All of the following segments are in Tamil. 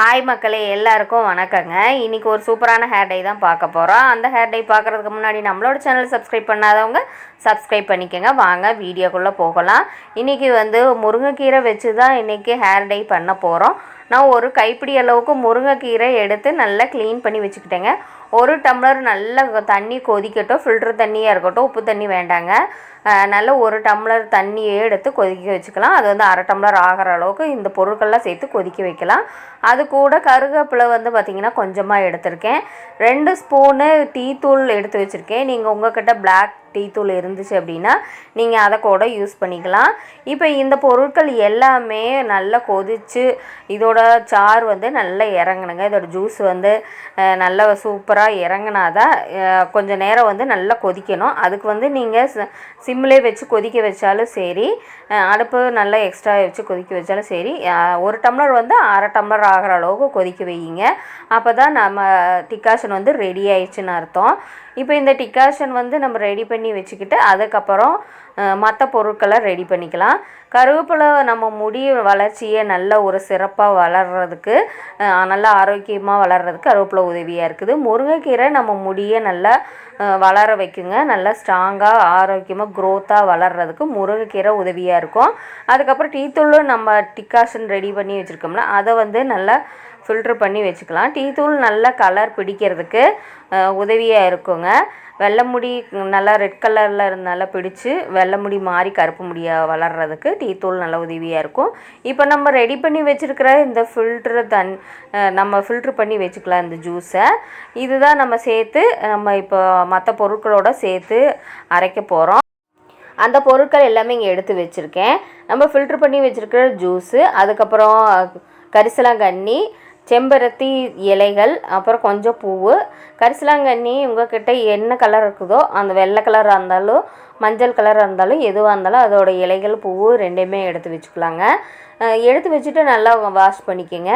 ஹாய் மக்களே எல்லாருக்கும் வணக்கங்க. இன்றைக்கி ஒரு சூப்பரான ஹேர் டை தான் பார்க்க போகிறோம் அந்த ஹேர் டை பார்க்குறதுக்கு முன்னாடி நம்மளோட சேனல் சப்ஸ்கிரைப் பண்ணாதவங்க சப்ஸ்கிரைப் பண்ணிக்கோங்க. வாங்க வீடியோக்குள்ளே போகலாம். இன்றைக்கி வந்து முருங்கைக்கீரை வச்சு தான் இன்றைக்கி ஹேர் டை பண்ண போகிறோம் நான் ஒரு கைப்பிடி அளவுக்கு முருங்கைக்கீரை எடுத்து நல்லா க்ளீன் பண்ணி வச்சுக்கிட்டேங்க. ஒரு டம்ளர் நல்ல தண்ணி கொதிக்கட்டும். ஃபில்ட்ரு தண்ணியாக இருக்கட்டும். உப்பு தண்ணி வேண்டாங்க. நல்ல ஒரு டம்ளர் தண்ணியே எடுத்து கொதிக்க வச்சுக்கலாம். அது வந்து அரை டம்ளர் ஆகிற அளவுக்கு இந்த பொருட்கள்லாம் சேர்த்து கொதிக்க வைக்கலாம். அது கூட கருவேப்பிலை வந்து பார்த்திங்கன்னா கொஞ்சமாக எடுத்திருக்கேன். ரெண்டு ஸ்பூனு டீ தூள் எடுத்து வச்சுருக்கேன். நீங்கள் உங்ககிட்ட பிளாக் டீ தூள் இருந்துச்சு அப்படின்னா நீங்கள் அதை கூட யூஸ் பண்ணிக்கலாம். இப்போ இந்த பொருட்கள் எல்லாமே நல்லா கொதித்து இதோட சாறு வந்து நல்லா இறங்கணுங்க. இதோட ஜூஸ் வந்து நல்லா சூப்பராக இறங்கினாதான் கொஞ்சம் நேரம் வந்து நல்லா கொதிக்கணும். அதுக்கு வந்து நீங்கள் சிம்மிலே வச்சு கொதிக்க வச்சாலும் சரி அடுப்பு நல்லா எக்ஸ்ட்ரா வச்சு கொதிக்க வச்சாலும் சரி ஒரு டம்ளர் வந்து அரை டம்ளர் ஆகிற அளவுக்கு கொதிக்க வைங்க அப்போ தான் நம்ம டிகாஷன் வந்து ரெடி ஆயிடுச்சுன்னு அர்த்தம். இப்போ இந்த டிகாஷன் வந்து நம்ம ரெடி பண்ணி வச்சுக்கிட்டு அதுக்கப்புறம் மற்ற பொருட்களை ரெடி பண்ணிக்கலாம். கருவேப்பிலை நம்ம முடி வளர்ச்சியை நல்ல ஒரு சிறப்பாக வளர்கிறதுக்கு நல்ல நல்லா ஆரோக்கியமாக வளர்கிறதுக்கு கருவேப்பிலை உதவியாக இருக்குது. முருங்கைக்கீரை நம்ம முடியை நல்லா வளர வைக்குங்க. நல்லா ஸ்ட்ராங்காக ஆரோக்கியமாக க்ரோத்தாக வளர்கிறதுக்கு முருங்கைக்கீரை உதவியாக இருக்கும். அதுக்கப்புறம் டீத்தூளும் நம்ம டிகாஷன் ரெடி பண்ணி வச்சுருக்கோம்னா அதை வந்து நல்லா ஃபில்ட்ரு பண்ணி வச்சுக்கலாம். டீ தூள் நல்லா கலர் பிடிக்கிறதுக்கு உதவியாக இருக்குங்க. வெள்ளை முடி நல்லா ரெட் கலரில் இருந்தால பிடிச்சி வெள்ளை முடி மாறி கருப்பு முடியாக வளர்கிறதுக்கு டீ தூள் நல்ல உதவியாக இருக்கும். இப்போ நம்ம ரெடி பண்ணி வச்சுருக்கிற இந்த ஃபில்ட்ரு தன் நம்ம ஃபில்ட்ரு பண்ணி வச்சுக்கலாம் இந்த ஜூஸை இதுதான் நம்ம சேர்த்து நம்ம இப்போ மற்ற பொருட்களோட சேர்த்து அரைக்க போகிறோம் அந்த பொருட்கள் எல்லாமே இங்கே எடுத்து வச்சுருக்கேன். நம்ம ஃபில்ட்ரு பண்ணி வச்சுருக்கிற ஜூஸு அதுக்கப்புறம் கரிசலாங்கண்ணி செம்பருத்தி இலைகள் அப்புறம் கொஞ்சம் பூவு. கரிசலாங்கண்ணி உங்ககிட்ட என்ன கலர் இருக்குதோ அந்த வெள்ளை கலராக இருந்தாலும் மஞ்சள் கலராக இருந்தாலும் எதுவாக இருந்தாலும் அதோட இலைகள் பூவு ரெண்டையுமே எடுத்து வச்சுக்கலாங்க. எடுத்து வச்சுட்டு நல்லா வாஷ் பண்ணிக்கோங்க.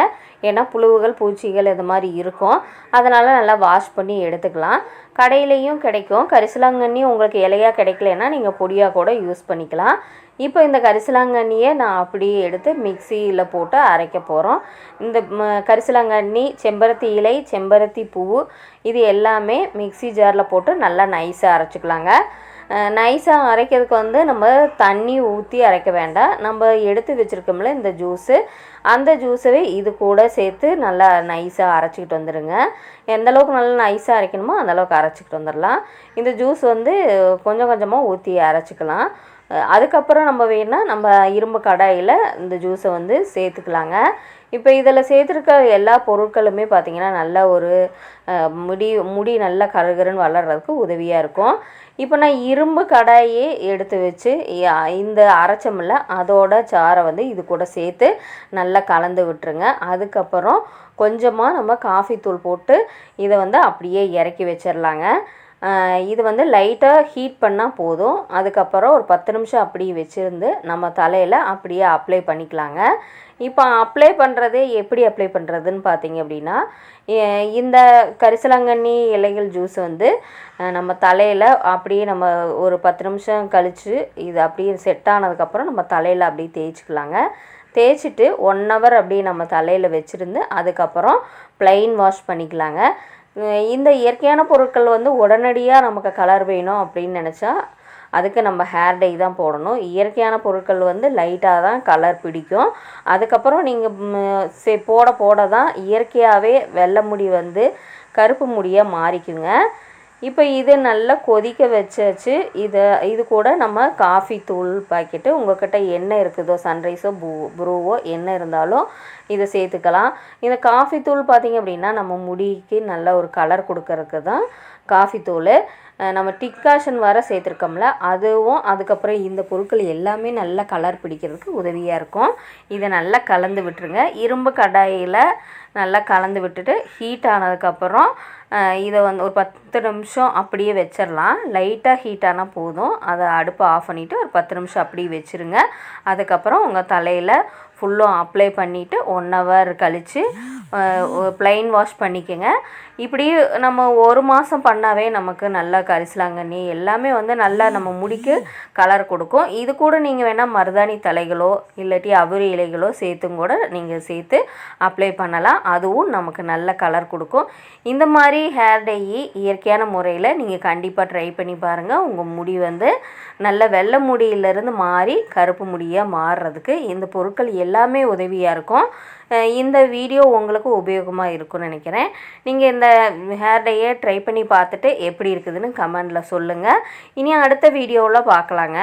ஏன்னா புழுவுகள் பூச்சிகள் இது மாதிரி இருக்கும். அதனால் நல்லா வாஷ் பண்ணி எடுத்துக்கலாம். கடையிலையும் கிடைக்கும். கரிசலாங்கண்ணி உங்களுக்கு இலையாக கிடைக்கலன்னா நீங்கள் பொடியாக கூட யூஸ் பண்ணிக்கலாம். இப்போ இந்த கரிசலாங்கண்ணியை நான் அப்படியே எடுத்து மிக்சியில் போட்டு அரைக்க போகிறோம் இந்த கரிசலாங்கண்ணி செம்பருத்தி இலை செம்பருத்தி பூ இது எல்லாமே மிக்ஸி ஜாரில் போட்டு நல்லா நைஸாக அரைச்சிக்கலாங்க. நைஸாக அரைக்கிறதுக்கு வந்து நம்ம தண்ணி ஊற்றி அரைக்க வேண்டாம். நம்ம எடுத்து வச்சுருக்கோம்ல இந்த ஜூஸு அந்த ஜூஸவே இது கூட சேர்த்து நல்லா நைஸாக அரைச்சிக்கிட்டு வந்துடுங்க எந்த அளவுக்கு நல்லா நைஸாக அரைக்கணுமோ அந்த அளவுக்கு அரைச்சிக்கிட்டு வந்துடலாம் இந்த ஜூஸ் வந்து கொஞ்சம் கொஞ்சமாக ஊற்றி அரைச்சிக்கலாம். அதுக்கப்புறம் நம்ம வேணால் நம்ம இரும்பு கடாயில் இந்த ஜூஸை வந்து சேர்த்துக்கலாங்க. இப்போ இதில் சேர்த்துருக்க எல்லா பொருட்களுமே பார்த்திங்கன்னா நல்ல ஒரு முடி முடி நல்லா கருகருன்னு வளர்கிறதுக்கு உதவியாக இருக்கும். இப்போ நான் இரும்பு கடாயே எடுத்து வச்சு இந்த அரைச்சமில்ல அதோட சாரை வந்து இது கூட சேர்த்து நல்லா கலந்து விட்டுருங்க. அதுக்கப்புறம் கொஞ்சமாக நம்ம காஃபி தூள் போட்டு இதை வந்து அப்படியே இறக்கி வச்சிடலாங்க இது வந்து லைட்டாக ஹீட் பண்ணால் போதும். அதுக்கப்புறம் ஒரு பத்து நிமிஷம் அப்படியே வச்சுருந்து நம்ம தலையில் அப்படியே அப்ளை பண்ணிக்கலாங்க. இப்போ அப்ளை பண்ணுறதே எப்படி அப்ளை பண்ணுறதுன்னு பார்த்தீங்க அப்படின்னா இந்த கரிசலாங்கண்ணி இலைகள் ஜூஸ் வந்து நம்ம தலையில் அப்படியே நம்ம ஒரு பத்து நிமிஷம் கழித்து இது அப்படியே செட் ஆனதுக்கப்புறம் நம்ம தலையில் அப்படியே தேய்ச்சிக்கலாங்க. தேய்ச்சிட்டு ஒன் ஹவர் அப்படியே நம்ம தலையில் வச்சுருந்து அதுக்கப்புறம் ப்ளைன் வாஷ் பண்ணிக்கலாங்க. இந்த இயற்கையான பொருட்கள் வந்து உடனடியாக நமக்கு கலர் வேணும் அப்படின்னு நினச்சா அதுக்கு நம்ம ஹேர் டை தான் போடணும். இயற்கையான பொருட்கள் வந்து லைட்டாக தான் கலர் பிடிக்கும். அதுக்கப்புறம் நீங்கள் சே போட போட தான் இயற்கையாகவே வெள்ளை முடி வந்து கருப்பு முடியாக மாறிக்குங்க. இப்போ இது நல்லா கொதிக்க வச்சாச்சு. இதை இது கூட நம்ம காஃபி தூள் பாக்கெட்டு உங்கள்கிட்ட என்ன இருக்குதோ சன்ரைஸோ பூ ப்ரூவோ என்ன இருந்தாலும் இதை சேர்த்துக்கலாம். இந்த காஃபி தூள் பார்த்திங்க அப்படின்னா நம்ம முடிக்கு நல்ல ஒரு கலர் கொடுக்கறதுக்கு தான் காஃபி தூள். நம்ம டிக்காஷன் வர சேர்த்துருக்கோம்ல அதுவும் அதுக்கப்புறம் இந்த பொருட்கள் எல்லாமே நல்லா கலர் பிடிக்கிறதுக்கு உதவியாக இருக்கும். இதை நல்லா கலந்து விட்டுருங்க. இரும்பு கடாயில் நல்லா கலந்து விட்டுட்டு ஹீட் ஆனதுக்கப்புறம் இதை வந்து ஒரு பத்து நிமிஷம் அப்படியே வச்சிடலாம். லைட்டாக ஹீட் ஆனால் போதும். அதை அடுப்பை ஆஃப் பண்ணிவிட்டு ஒரு பத்து நிமிஷம் அப்படியே வச்சுருங்க. அதுக்கப்புறம் உங்கள் தலையில் ஃபுல்லும் அப்ளை பண்ணிவிட்டு ஒன் ஹவர் கழித்து ப்ளைன் வாஷ் பண்ணிக்கோங்க. இப்படி நம்ம ஒரு மாதம் பண்ணாவே நமக்கு நல்லா கரிசலாங்கண்ணி எல்லாமே வந்து நல்லா நம்ம முடிக்கு கலர் கொடுக்கும். இது கூட நீங்கள் வேணால் மருதாணி தலைகளோ இல்லாட்டி அவுரி இலைகளோ சேர்த்தும் கூட நீங்கள் சேர்த்து அப்ளை பண்ணலாம். அதுவும் நமக்கு நல்ல கலர் கொடுக்கும். இந்த மாதிரி ஹேர் டையை இயற்கையான முறையில் நீங்கள் கண்டிப்பாக ட்ரை பண்ணி பாருங்கள் உங்கள் முடி வந்து நல்ல வெள்ளை முடியிலேருந்து மாறி கருப்பு முடியாக மாறுறதுக்கு இந்த பொருட்கள் எல்லாமே உதவியாக இருக்கும். இந்த வீடியோ உங்களுக்கு உபயோகமாக இருக்கும்னு நினைக்கிறேன். நீங்கள் இந்த ஹேர் டையை ட்ரை பண்ணி பார்த்துட்டு எப்படி இருக்குதுன்னு கமெண்டில் சொல்லுங்கள் இனி அடுத்த வீடியோவில் பார்க்கலாங்க.